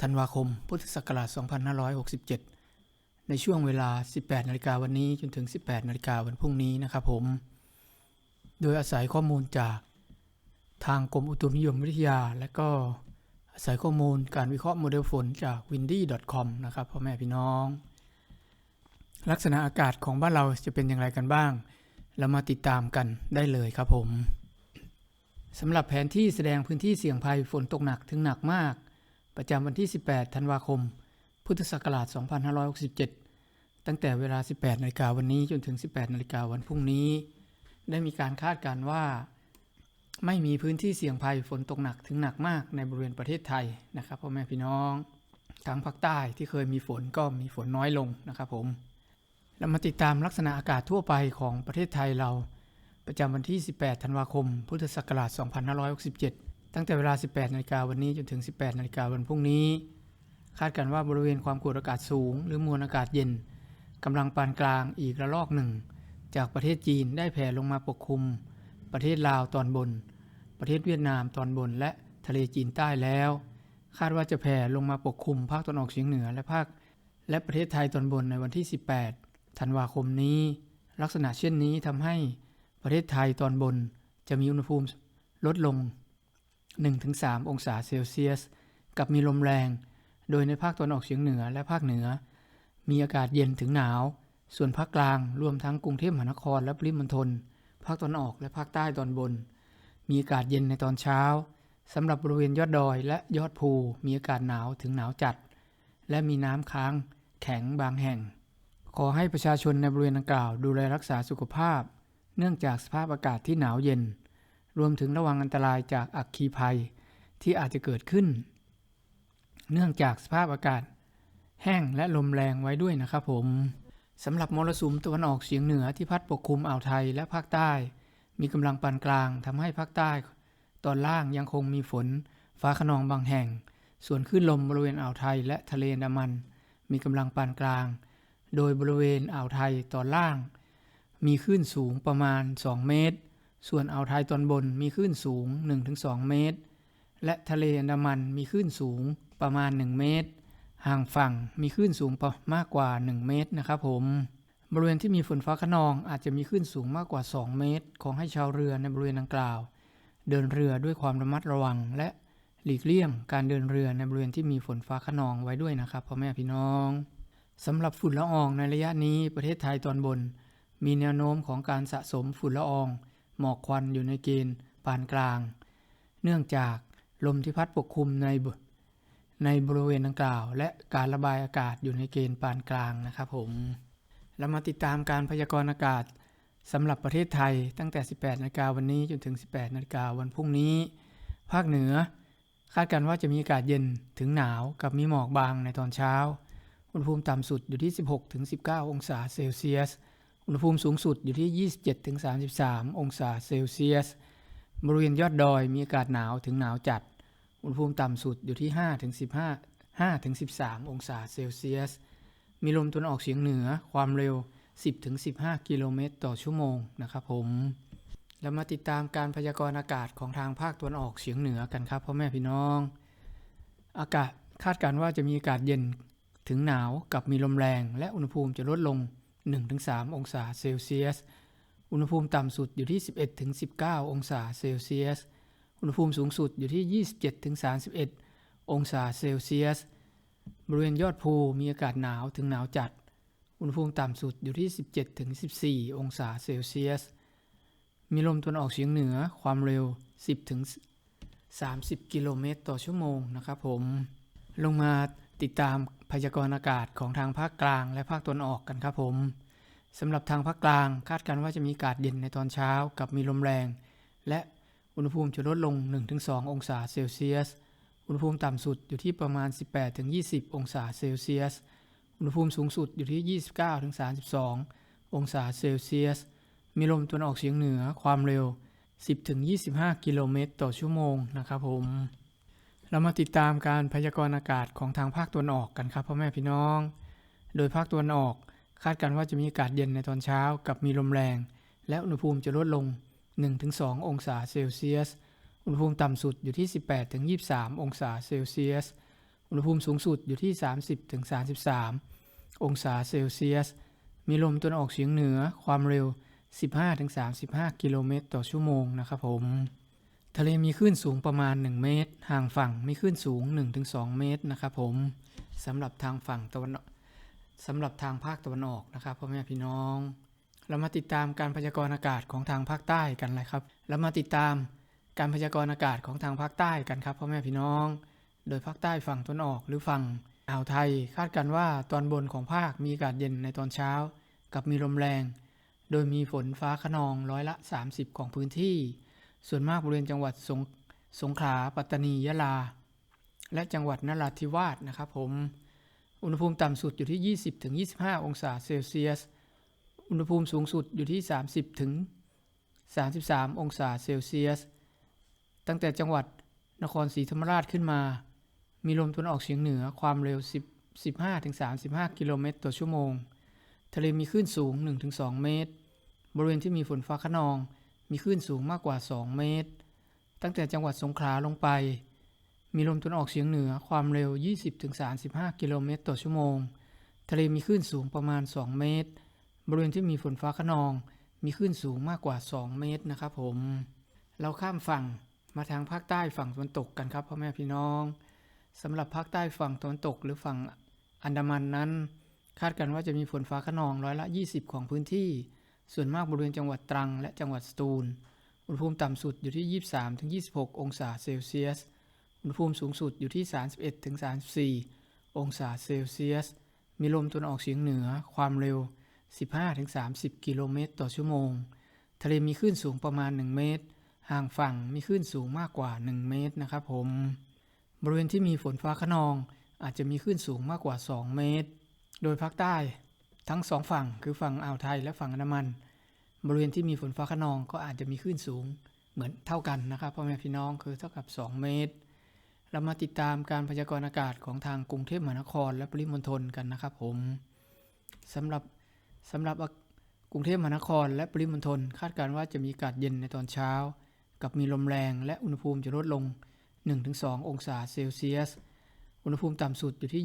ธันวาคม พุทธศักราช 2567 ในช่วงเวลา 18 นาฬิกาวันนี้จนถึง 18 นาฬิกาวันพรุ่งนี้นะครับผม โดยอาศัยข้อมูลจากทางกรมอุตุนิยมวิทยา และก็อาศัยข้อมูลการวิเคราะห์โมเดลฝนจาก windy.com นะครับพ่อแม่พี่น้อง ลักษณะอากาศของบ้านเราจะเป็นอย่างไรกันบ้าง เรามาติดตามกันได้เลยครับผมสำหรับแผนที่แสดงพื้นที่เสี่ยงภัยฝนตกหนักถึงหนักมาก ประจำวันที่ 18 ธันวาคม พุทธศักราช 2567 ตั้งแต่เวลา 18นาฬิกาวันนี้จนถึง 18นาฬิกาวันพรุ่งนี้ ได้มีการคาดการณ์ว่า ไม่มีพื้นที่เสี่ยงภัยฝนตกหนักถึงหนักมากในบริเวณประเทศไทยนะครับพ่อแม่พี่น้องทางภาคใต้ที่เคยมีฝนก็มีฝนน้อยลงนะครับผมเรามาติดตามลักษณะอากาศทั่วไปของประเทศไทยเราประจำวันที่ 18 ธันวาคม พุทธศักราช 2567 ตั้งแต่เวลา 18นาฬิกาวันนี้จนถึง 18นาฬิกาวันพรุ่งนี้ คาดกันว่าบริเวณความกดอากาศสูง หรือมวลอากาศเย็นกำลังปานกลางอีกระลอกหนึ่ง จากประเทศจีนได้แผ่ลงมาปกคลุม ประเทศลาวตอนบน ประเทศเวียดนามตอนบนและทะเลจีนใต้แล้ว คาดว่าจะแผ่ลงมาปกคลุมภาคตะวันออกเฉียงเหนือและภาค และประเทศไทยตอนบนในวันที่ 18 ธันวาคมนี้ ลักษณะเช่นนี้ทำให้ประเทศไทยตอนบนจะมีอุณหภูมิลดลง 1-3 องศาเซลเซียส กับมีลมแรง โดยในภาคตะวันออกเฉียงเหนือและภาคเหนือ มีอากาศเย็นถึงหนาว ส่วนภาคกลางรวมทั้งกรุงเทพมหานครและปริมณฑล ภาคตะวันออกและภาคใต้ตอนบน มีอากาศเย็นในตอนเช้าสำหรับบริเวณยอดดอยและยอดภูมีอากาศหนาวถึงหนาวจัด และมีน้ำค้างแข็งบางแห่ง ขอให้ประชาชนในบริเวณดังกล่าวดูแลรักษาสุขภาพ เนื่องจากสภาพอากาศที่หนาวเย็น รวมถึงระวังอันตรายจากอัคคีภัยที่อาจจะเกิดขึ้น เนื่องจากสภาพอากาศ แห้งและลมแรงไว้ด้วยนะครับผมสำหรับมรสุมตะวันออกเฉียงเหนือที่พัดปกคลุมอ่าวไทยและภาคใต้ มีกำลังปานกลางทำให้ภาคใต้ ตอนล่างยังคงมีฝน ฟ้าขนองบางแห่ง ส่วนคลื่นลมบริเวณอ่าวไทยและทะเลอันดามัน มีกำลังปานกลาง โดยบริเวณอ่าวไทยตอนล่าง มีคลื่นสูงประมาณ 2 เมตร ส่วนอ่าวไทยตอนบนมีคลื่นสูง 1-2 เมตร และทะเลอันดามันมีคลื่นสูงประมาณ 1 เมตร ห่างฝั่งมีคลื่นสูงมากกว่า 1 เมตรนะครับผม บริเวณที่มีฝนฟ้าขนองอาจจะมีคลื่นสูงมากกว่า 2 เมตร ขอให้ชาวเรือในบริเวณดังกล่าว เดินเรือด้วยความระมัดระวัง และหลีกเลี่ยงการเดินเรือในบริเวณที่มีฝนฟ้าขนองไว้ด้วยนะครับพ่อแม่พี่น้องสำหรับฝุ่นละอองในระยะนี้ประเทศไทยตอนบน มีแนวโน้มของการสะสมฝุ่นละออง หมอกควันอยู่ในเกณฑ์ปานกลาง เนื่องจากลมที่พัดปกคลุมในในบริเวณดังกล่าว และการระบายอากาศอยู่ในเกณฑ์ปานกลางนะครับผมเรามาติดตามการพยากรณ์อากาศสำหรับประเทศไทยตั้งแต่ 18นาฬิกาวันนี้จนถึง 18นาฬิกาวันพรุ่งนี้ ภาคเหนือ คาดการณ์ว่าจะมีอากาศเย็นถึงหนาวกับมีหมอกบางในตอนเช้า อุณหภูมิต่ำสุดอยู่ที่ 16-19 องศาเซลเซียส อุณหภูมิสูงสุดอยู่ที่ 27-33 องศาเซลเซียส บริเวณยอดดอยมีอากาศหนาวถึงหนาวจัด อุณหภูมิต่ำสุดอยู่ที่ 5-15 5-13 องศาเซลเซียส มีลมตะวันออกเฉียงเหนือความเร็ว 10-15 กิโลเมตรต่อชั่วโมงนะครับผมเรามาติดตามการพยากรณ์อากาศของทางภาคตะวันออกเฉียงเหนือกันครับพ่อแม่พี่น้อง อากาศคาดการณ์ว่าจะมีอากาศเย็นถึงหนาวกับมีลมแรง และอุณหภูมิจะลดลง 1-3 องศาเซลเซียส อุณหภูมิต่ำสุดอยู่ที่ 11ถึง19 องศาเซลเซียส อุณหภูมิสูงสุดอยู่ที่ 27ถึง31 องศาเซลเซียส บริเวณยอดภูมีอากาศหนาวถึงหนาวจัด อุณหภูมิต่ำสุดอยู่ที่ 17ถึง14 องศาเซลเซียส มีลมตะวันออกเฉียงเหนือความเร็ว 10ถึง30 กิโลเมตรต่อชั่วโมงนะครับผม ลงมาติดตาม พยากรณ์อากาศของทางภาคกลางและภาคตะวันออกกันครับผมสำหรับทางภาคกลางคาดการณ์ว่าจะมีอากาศเย็นในตอนเช้ากับมีลมแรง และอุณหภูมิจะลดลง 1-2 องศาเซลเซียส อุณหภูมิต่ำสุดอยู่ที่ประมาณ 18-20 องศาเซลเซียส อุณหภูมิสูงสุดอยู่ที่ 29-32 องศาเซลเซียส มีลมตะวันออกเฉียงเหนือความเร็ว 10-25 กิโลเมตรต่อชั่วโมงนะครับผม เรามาติดตามการพยากรณ์อากาศของทางภาคตะวันออกกันครับพ่อแม่พี่น้อง โดยภาคตะวันออกคาดการณ์ว่าจะมีอากาศเย็นในตอนเช้ากับมีลมแรง และอุณหภูมิจะลดลง 1-2 องศาเซลเซียส อุณหภูมิต่ำสุดอยู่ที่ 18-23 องศาเซลเซียส อุณหภูมิสูงสุดอยู่ที่ 30-33 องศาเซลเซียส มีลมตะวันออกเฉียงเหนือความเร็ว 15-35 กิโลเมตรต่อชั่วโมงนะครับผม ทะเลมีคลื่นสูงประมาณ 1 เมตร ห่างฝั่งมีคลื่นสูง 1-2 เมตรนะครับผมสำหรับทางฝั่งตะวันสำหรับทางภาคตะวันออกนะครับพ่อแม่พี่น้อง เรามาติดตามการพยากรณ์อากาศของทางภาคใต้กันเลยครับ เรามาติดตามการพยากรณ์อากาศของทางภาคใต้กันครับพ่อแม่พี่น้อง โดยภาคใต้ฝั่งตะวันออกหรือฝั่งอ่าวไทย คาดกันว่าตอนบนของภาคมีอากาศเย็นในตอนเช้า กับมีลมแรง โดยมีฝนฟ้าขนองร้อยละ 30 ของพื้นที่ ส่วนมากบริเวณจังหวัดสงสงขลาปัตตานียะลา และจังหวัดนราธิวาสนะครับผมอุณหภูมิต่ำสุดอยู่ที่ 20ถึง25 องศาเซลเซียส อุณหภูมิสูงสุดอยู่ที่ 30ถึง33 องศาเซลเซียส ตั้งแต่จังหวัดนครศรีธรรมราชขึ้นมา มีลมตะวันออกเฉียงเหนือความเร็ว 10 15ถึง35 กิโลเมตรต่อชั่วโมง ทะเลมีคลื่นสูง 1-2 เมตร บริเวณที่มีฝนฟ้าขนอง มีคลื่นสูงมากกว่า 2 เมตร ตั้งแต่จังหวัดสงขลาลงไป มีลมตะวันออกเฉียงเหนือความเร็ว 20-35 กิโลเมตรต่อชั่วโมง ทะเลมีคลื่นสูงประมาณ 2 เมตร บริเวณที่มีฝนฟ้าขนอง มีคลื่นสูงมากกว่า 2 เมตรนะครับผม เราข้ามฝั่งมาทางภาคใต้ฝั่งตะวันตกกันครับพ่อแม่พี่น้องสำหรับภาคใต้ฝั่งตะวันตกหรือฝั่งอันดามันนั้น คาดกันว่าจะมีฝนฟ้าขนองร้อยละ 20 ของพื้นที่ ส่วนมากบริเวณจังหวัดตรัง และจังหวัดสตูล อุณหภูมิต่ำสุดอยู่ที่ 23-26 องศาเซลเซียส อุณหภูมิสูงสุดอยู่ที่ 31-34 องศาเซลเซียส มีลมตะวันออกเฉียงเหนือ ความเร็ว 15-30 กิโลเมตรต่อชั่วโมง ทะเลมีคลื่นสูงประมาณ 1 เมตร ห่างฝั่งมีคลื่นสูงมากกว่า 1 เมตรนะครับผม บริเวณที่มีฝนฟ้าขนอง อาจจะมีคลื่นสูงมากกว่า 2 เมตร โดยภาคใต้ ทั้งสองฝั่งคือฝั่งอ่าวไทยและฝั่งอันดามัน บริเวณที่มีฝนฟ้าขนองก็อาจจะมีคลื่นสูงเหมือนเท่ากันนะครับพ่อแม่พี่น้องคือเท่ากับ 2 เมตร เรามาติดตามการพยากรณ์อากาศของทางกรุงเทพมหานครและปริมณฑลกันนะครับผมสำหรับสำหรับกรุงเทพมหานครและปริมณฑลคาดการณ์ว่าจะมีอากาศเย็นในตอนเช้า กับมีลมแรงและอุณหภูมิจะลดลง 1-2 องศาเซลเซียส อุณหภูมิต่ำสุดอยู่ที่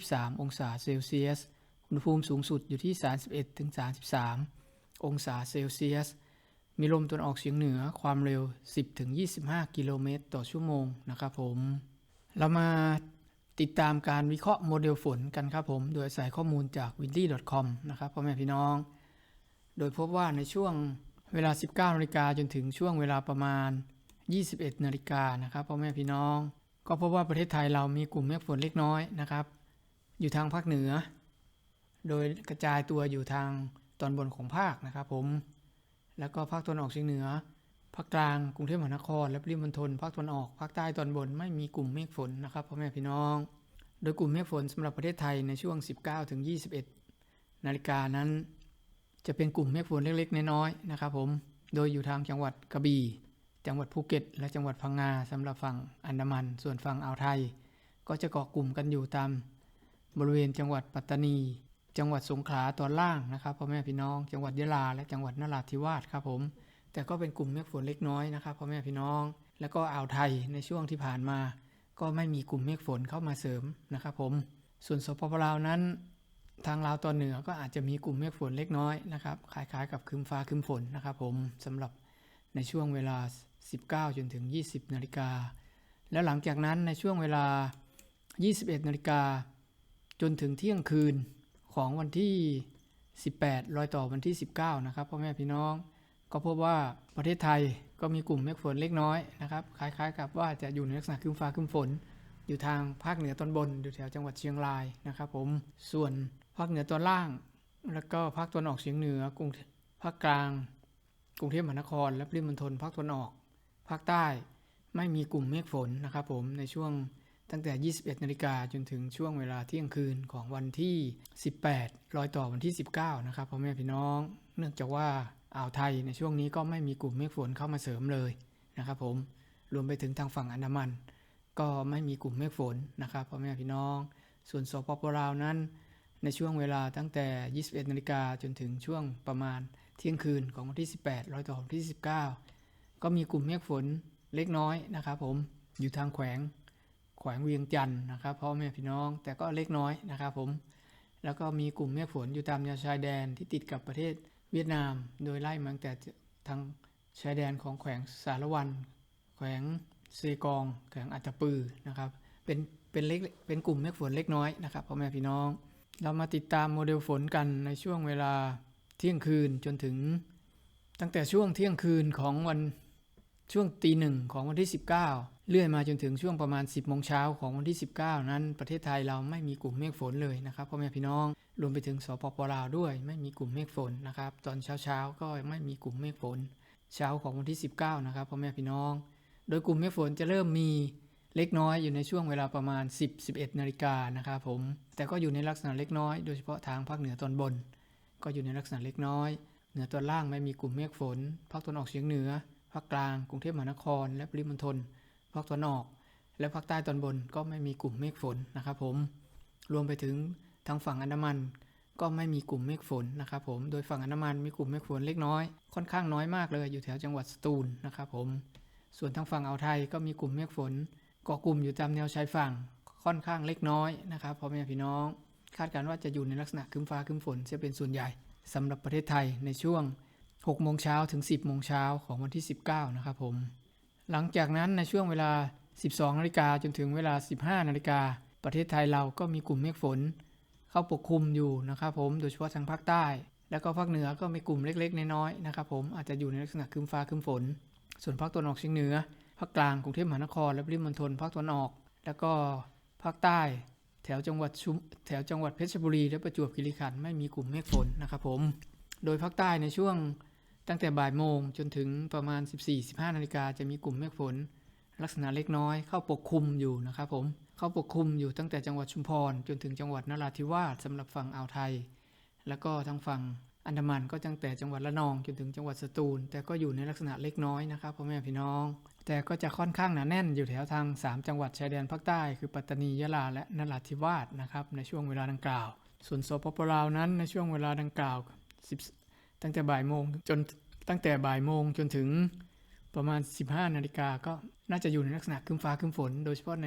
21-23 องศาเซลเซียส อุณหภูมิสูงสุดอยู่ที่ 31-33 องศาเซลเซียส มีลมตะวันออกเฉียงเหนือความเร็ว 10-25 กิโลเมตรต่อชั่วโมงนะครับผม เรามาติดตามการวิเคราะห์โมเดลฝนกันครับผม โดยอาศัยข้อมูลจาก w i n d y c o m นะครับพ่อแม่พี่น้อง โดยพบว่าในช่วงเวลา 19นาฬิกาจนถึงช่วงเวลาประมาณ 21นาฬิกานะครับพ่อแม่พี่น้อง ก็พบว่าประเทศไทยเรามีกลุ่มเมฆฝนเล็กน้อยนะครับ อยู่ทางภาคเหนือ โดยกระจายตัวอยู่ทางตอนบนของภาคนะครับผม แล้วก็ภาคตะวันออกเฉียงเหนือ ภาคกลางกรุงเทพมหานคร และปริมณฑล ภาคตะวันออก ภาคใต้ตอนบนไม่มีกลุ่มเมฆฝนนะครับพ่อแม่พี่น้อง โดยกลุ่มเมฆฝนสำหรับประเทศไทยในช่วง 19 ถึง 21 นาฬิกานั้น จะเป็นกลุ่มเมฆฝนเล็กๆ น้อยๆนะครับผม โดยอยู่ทางจังหวัดกระบี่ จังหวัดภูเก็ต และจังหวัดพังงาสำหรับฝั่งอันดามัน ส่วนฝั่งอ่าวไทย ก็จะเกาะกลุ่มกันอยู่ตามบริเวณจังหวัดปัตตานี จังหวัดสงขลาตอนล่างนะครับพ่อแม่พี่น้อง จังหวัดยะลาและจังหวัดนราธิวาสครับผม แต่ก็เป็นกลุ่มเมฆฝนเล็กน้อยนะครับพ่อแม่พี่น้อง แล้วก็อ่าวไทยในช่วงที่ผ่านมา ก็ไม่มีกลุ่มเมฆฝนเข้ามาเสริมนะครับผม ส่วนสปปลาวนั้น ทางลาวตอนเหนือก็อาจจะมีกลุ่มเมฆฝนเล็กน้อยนะครับคล้ายๆกับครึ้มฟ้าครึ้มฝนนะครับผมสำหรับในช่วงเวลา 19 จนถึง 20 นาฬิกา แล้วหลังจากนั้นในช่วงเวลา 21 นาฬิกาจนถึงเที่ยงคืน ของวันที่ 18 รอยต่อวันที่ 19 นะครับพ่อแม่พี่น้อง ก็พบว่าประเทศไทยก็มีกลุ่มเมฆฝนเล็กน้อยนะครับ คล้ายๆ กับว่าจะอยู่ในลักษณะครึ้มฟ้าครึ้มฝน อยู่ทางภาคเหนือตอนบน อยู่แถวจังหวัดเชียงรายนะครับผม ส่วนภาคเหนือตอนล่าง แล้วก็ภาคตะวันออกเฉียงเหนือกรุงภาคกลาง กรุงเทพมหานคร และปริมณฑลภาคตะวันออก ภาคใต้ไม่มีกลุ่มเมฆฝนนะครับผมในช่วง ตั้งแต่ 21 นาฬิกาจนถึงช่วงเวลาเที่ยงคืนของวันที่ 18 รอยต่อวันที่ 19 นะครับพ่อแม่พี่น้อง เนื่องจากว่าอ่าวไทยในช่วงนี้ก็ไม่มีกลุ่มเมฆฝนเข้ามาเสริมเลยนะครับผม รวมไปถึงทางฝั่งอันดามัน ก็ไม่มีกลุ่มเมฆฝนนะครับพ่อแม่พี่น้อง ส่วนสปปลาวนั้น ในช่วงเวลาตั้งแต่ 21 นาฬิกาจนถึงช่วงประมาณเที่ยงคืนของวันที่ 18 รอยต่อวันที่ 19 ก็มีกลุ่มเมฆฝนเล็กน้อยนะครับผม อยู่ทางแขวง แขวงเวียงจันทร์นะครับพ่อแม่พี่น้องแต่ก็เล็กน้อยนะครับผม แล้วก็มีกลุ่มเมฆฝนอยู่ตามแนวชายแดนที่ติดกับประเทศเวียดนาม โดยไล่มาตั้งแต่ทางชายแดนของแขวงสารวัน แขวงเซกอง แขวงอัตตปือนะครับ เป็นเป็นเล็กเป็นกลุ่มเมฆฝนเล็กน้อยนะครับพ่อแม่พี่น้อง เรามาติดตามโมเดลฝนกันในช่วงเวลาเที่ยงคืนจนถึง ตั้งแต่ช่วงเที่ยงคืนของวัน ช่วงตีหนึ่งของวันที่ 19 เลื่อยมาจนถึงช่วงประมาณ 10โมงเช้าของวันที่ 19 นั้นประเทศไทยเราไม่มีกลุ่มเมฆฝนเลยนะครับพ่อแม่พี่น้องรวมไปถึงสปปลาวด้วย ไม่มีกลุ่มเมฆฝนนะครับ ตอนเช้าเช้าๆก็ไม่มีกลุ่มเมฆฝน เช้าของวันที่ 19 นะครับพ่อแม่พี่น้อง โดยกลุ่มเมฆฝนจะเริ่มมีเล็กน้อยอยู่ในช่วงเวลาประมาณ 10-11 นาฬิกานะครับผม แต่ก็อยู่ในลักษณะเล็กน้อยโดยเฉพาะทางภาคเหนือตอนบน ก็อยู่ในลักษณะเล็กน้อย เหนือตอนล่างไม่มีกลุ่มเมฆฝนภาคตะวันออกเฉียงเหนือ ภาคกลางกรุงเทพมหานคร และปริมณฑลภาคตะวันออก และภาคใต้ตอนบนก็ไม่มีกลุ่มเมฆฝนนะครับผมรวมไปถึงทางฝั่งอันดามัน ก็ไม่มีกลุ่มเมฆฝนนะครับผมโดยฝั่งอันดามันมีกลุ่มเมฆฝนเล็กน้อยค่อนข้างน้อยมากเลยอยู่แถวจังหวัดสตูลนะครับผมส่วนทางฝั่งอ่าวไทยก็มีกลุ่มเมฆฝนเกาะกลุ่มอยู่ตามแนวชายฝั่งค่อนข้างเล็กน้อยนะครับพ่อแม่พี่น้อง คาดการณ์ว่าจะอยู่ในลักษณะคึ้มฟ้าคึ้มฝนจะเป็นส่วนใหญ่สำหรับประเทศไทยในช่วง 6โมงเช้าถึง 10โมงเช้าของวันที่ 19 นะครับผม หลังจากนั้นในช่วงเวลา 12นาฬิกาจนถึงเวลา 15นาฬิกาประเทศไทยเราก็มีกลุ่มเมฆฝน เข้าปกคลุมอยู่นะครับผมโดยเฉพาะทางภาคใต้ แล้วก็ภาคเหนือก็มีกลุ่มเล็กๆน้อยๆนะครับผมอาจจะอยู่ในลักษณะครึ้มฟ้าครึ้มฝน ส่วนภาคตะวันออกเฉียงเหนือภาคกลางกรุงเทพมหานครและปริมณฑลภาคตะวันออก แล้วก็ภาคใต้ แถวจังหวัดชุมแถวจังหวัดเพชรบุรีและประจวบคีรีขันธ์ไม่มีกลุ่มเมฆฝนนะครับผมโดยภาคใต้ในช่วง ตั้งแต่บ่ายโมงจนถึงประมาณ 14-15นาฬิกาจะมีกลุ่มเมฆฝน ลักษณะเล็กน้อยเข้าปกคลุมอยู่นะครับผมเข้าปกคลุมอยู่ตั้งแต่จังหวัดชุมพร จนถึงจังหวัดนราธิวาสสำหรับฝั่งอ่าวไทย แล้วก็ทางฝั่งอันดามันก็ตั้งแต่จังหวัดระนองจนถึงจังหวัดสตูล แต่ก็อยู่ในลักษณะเล็กน้อยนะครับพ่อแม่พี่น้อง แต่ก็จะค่อนข้างหนาแน่นอยู่แถวทาง 3 จังหวัดชายแดนภาคใต้ คือปัตตานียะลาและนราธิวาสนะครับในช่วงเวลาดังกล่าว ส่วนสปปลาวนั้นในช่วงเวลาดังกล่าว10 ตั้งแต่บ่ายโมงจนตั้งแต่บ่ายโมงจนถึงประมาณ 15นาฬิกาก็น่าจะอยู่ในลักษณะครึ้มฟ้าครึ้มฝน โดยเฉพาะใน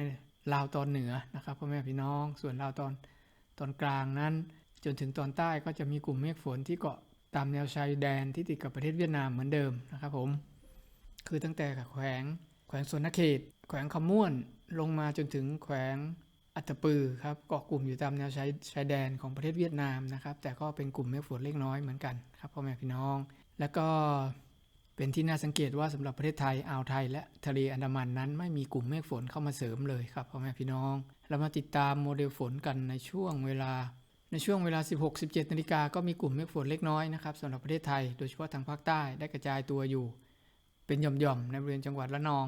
ลาวตอนเหนือนะครับพ่อแม่พี่น้องส่วนลาวตอนตอนกลางนั้น จนถึงตอนใต้ก็จะมีกลุ่มเมฆฝนที่เกาะตามแนวชายแดนที่ติดกับประเทศเวียดนามเหมือนเดิมนะครับผมคือตั้งแต่แขวงแขวงสวนเขต แขวงคำม่วนลงมาจนถึงแขวง อัตปือครับเกาะกลุ่มอยู่ตามแนวชายชายแดนของประเทศเวียดนามนะครับ แต่ก็เป็นกลุ่มเมฆฝนเล็กน้อยเหมือนกันครับพ่อแม่พี่น้อง แล้วก็เป็นที่น่าสังเกตว่าสำหรับประเทศไทยอ่าวไทย และทะเลอันดามันนั้น ไม่มีกลุ่มเมฆฝนเข้ามาเสริมเลยครับพ่อแม่พี่น้อง เรามาติดตามโมเดลฝนกันในช่วงเวลา ในช่วงเวลา 16-17นาฬิกาก็มีกลุ่มเมฆฝนเล็กน้อยนะครับสำหรับประเทศไทย โดยเฉพาะทางภาคใต้ได้กระจายตัวอยู่ เป็นหย่อมๆในบริเวณจังหวัดระนอง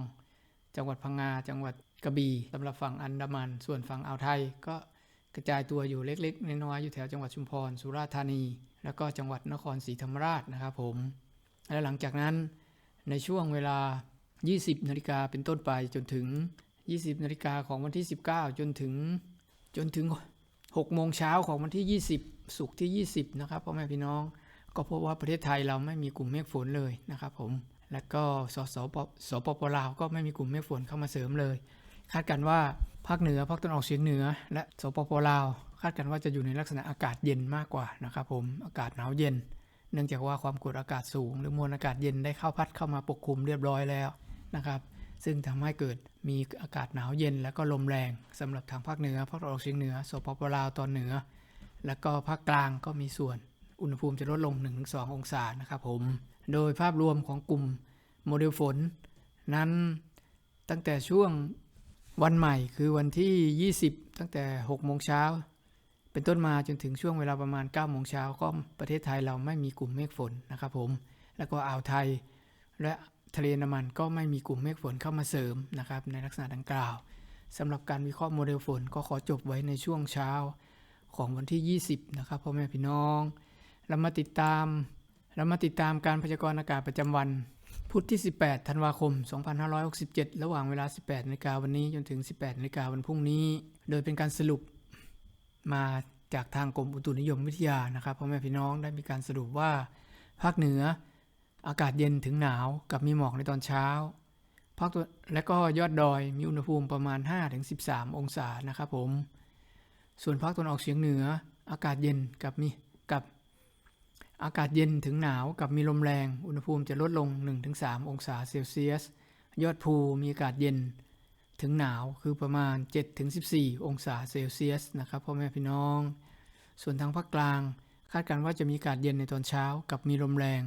จังหวัดพังงา จังหวัดกระบี่สำหรับฝั่งอันดามัน ส่วนฝั่งอ่าวไทยก็กระจายตัวอยู่เล็กๆน้อยๆอยู่แถวจังหวัดชุมพร สุราษฎร์ธานี แล้วก็จังหวัดนครศรีธรรมราชนะครับผม และหลังจากนั้นในช่วงเวลา 20 นาฬิกาเป็นต้นไปจนถึง 20 นาฬิกาของวันที่ 19 จนถึงจนถึง 6 โมงเช้าของวันที่ 20 สุกที่ 20 นะครับพ่อแม่พี่น้อง ก็พบว่าประเทศไทยเราไม่มีกลุ่มเมฆฝนเลยนะครับผม และก็สสปสปปลาวก็ไม่มีกลุ่มเมฆฝนเข้ามาเสริมเลย คาดกันว่าภาคเหนือภาคตะวันออกเฉียงเหนือ และสปปลาวคาดกันว่าจะอยู่ในลักษณะอากาศเย็นมากกว่านะครับผมอากาศหนาวเย็น เนื่องจากว่าความกดอากาศสูง หรือมวลอากาศเย็นได้เข้าพัดเข้ามาปกคลุมเรียบร้อยแล้วนะครับซึ่งทำให้เกิดมีอากาศหนาวเย็นและก็ลมแรงสำหรับทางภาคเหนือภาคตะวันออกเฉียงเหนือสปปลาวตอนเหนือ แล้วก็ภาคกลางก็มีส่วนอุณหภูมิจะลดลง 1-2 องศานะครับผม โดยภาพรวมของกลุ่มโมเดลฝน นั้นตั้งแต่ช่วงวันใหม่คือวันที่ 20 ตั้งแต่ 6 โมงเช้า เป็นต้นมาจนถึงช่วงเวลาประมาณ 9 โมงเช้าก็ประเทศไทยเราไม่มีกลุ่มเมฆฝนนะครับผม แล้วก็อ่าวไทย และทะเลน้ำมันก็ไม่มีกลุ่มเมฆฝนเข้ามาเสริมนะครับในลักษณะดังกล่าวสำหรับการวิเคราะห์โมเดลฝนก็ขอจบไว้ในช่วงเช้าของวันที่ 20 นะครับพ่อแม่พี่น้อง เรามาติดตาม เรามาติดตามการพยากรณ์อากาศประจำวัน พุธที่ 18 ธันวาคม 2567 ระหว่างเวลา 18นาฬิกาวันนี้จนถึง 18นาฬิกาวันพรุ่งนี้ โดยเป็นการสรุปมาจากทางกรมอุตุนิยมวิทยานะครับพ่อแม่พี่น้องได้มีการสรุปว่า ภาคเหนืออากาศเย็นถึงหนาวกับมีหมอกในตอนเช้า ภาคตัวและก็ยอดดอยมีอุณหภูมิประมาณ 5-13 องศานะครับผม ส่วนภาคตะวันออกเฉียงเหนืออากาศเย็นกับมี อากาศเย็นถึงหนาวกับมีลมแรง อุณหภูมิจะลดลง 1-3 องศาเซลเซียส ยอดภูมีอากาศเย็น ถึงหนาวคือประมาณ 7-14 องศาเซลเซียสนะครับพ่อแม่พี่น้อง ส่วนทางภาคกลาง คาดการณ์ว่าจะมีอากาศเย็นในตอนเช้ากับมีลมแรง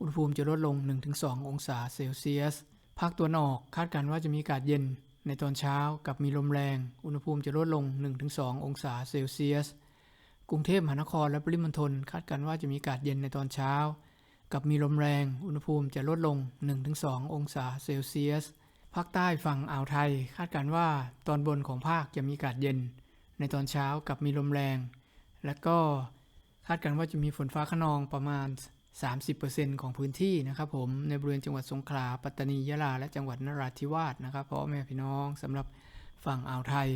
อุณหภูมิจะลดลง 1-2 องศาเซลเซียส ภาคตะวันออกคาดการณ์ว่าจะมีอากาศเย็นในตอนเช้ากับมีลมแรง อุณหภูมิจะลดลง 1-2 องศาเซลเซียส กรุงเทพมหานครและปริมณฑลคาดการณ์ว่าจะมีอากาศเย็นในตอนเช้า กับมีลมแรง อุณหภูมิจะลดลง 1-2 องศาเซลเซียส ภาคใต้ฝั่งอ่าวไทย คาดการณ์ว่าตอนบนของภาคจะมีอากาศเย็น ในตอนเช้ากับมีลมแรง และก็คาดการณ์ว่าจะมีฝนฟ้าขนองประมาณ 30%ของพื้นที่นะครับผมในบริเวณจังหวัดสงขลา ปัตตานี ยะลา และจังหวัดนราธิวาสนะครับพ่อแม่พี่น้องสำหรับฝั่งอ่าวไทย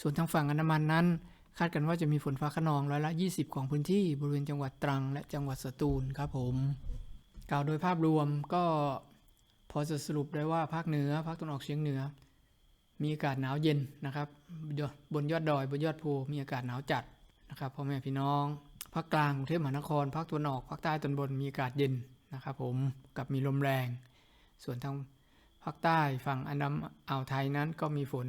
ส่วนทางฝั่งอันดามันนั้น คาดกันว่าจะมีฝนฟ้าขนองร้อยละ 20 ของพื้นที่บริเวณจังหวัดตรัง และจังหวัดสตูลครับผมกล่าวโดยภาพรวมก็พอจะสรุปได้ว่าภาคเหนือภาคตะวันออกเฉียงเหนือ มีอากาศหนาวเย็นนะครับบนยอดดอยบนยอดภูมีอากาศหนาวจัดนะครับพ่อแม่พี่น้องภาคกลางกรุงเทพมหานครภาคตะวันออกภาคใต้ตอนบนมีอากาศเย็นนะครับ ผมกับมีลมแรง ส่วนทางภาคใต้ฝั่งอันดามอ่าวไทยนั้นก็มีฝน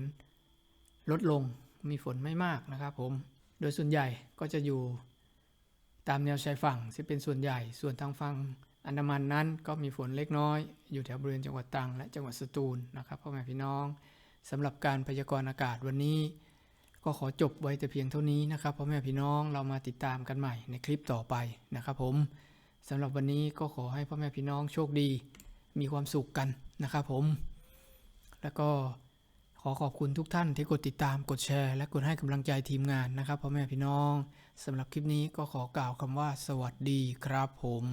ลดลง มีฝนไม่มากนะครับผม โดยส่วนใหญ่ก็จะอยู่ตามแนวชายฝั่งที่เป็นส่วนใหญ่ ส่วนทางฝั่งอันดามันนั้นก็มีฝนเล็กน้อย อยู่แถวบริเวณจังหวัดตรัง และจังหวัดสตูลนะครับพ่อแม่พี่น้องสำหรับการพยากรณ์อากาศวันนี้ ก็ขอจบไว้แต่เพียงเท่านี้นะครับพ่อแม่พี่น้องเรามาติดตามกันใหม่ในคลิปต่อไปนะครับผมสำหรับวันนี้ก็ขอให้พ่อแม่พี่น้องโชคดี มีความสุขกันนะครับผม แล้วก็ ขอขอบคุณทุกท่านที่กดติดตามกดแชร์ และกดให้กำลังใจทีมงานนะครับพ่อแม่พี่น้องสำหรับคลิปนี้ก็ขอกล่าวคำว่าสวัสดีครับผม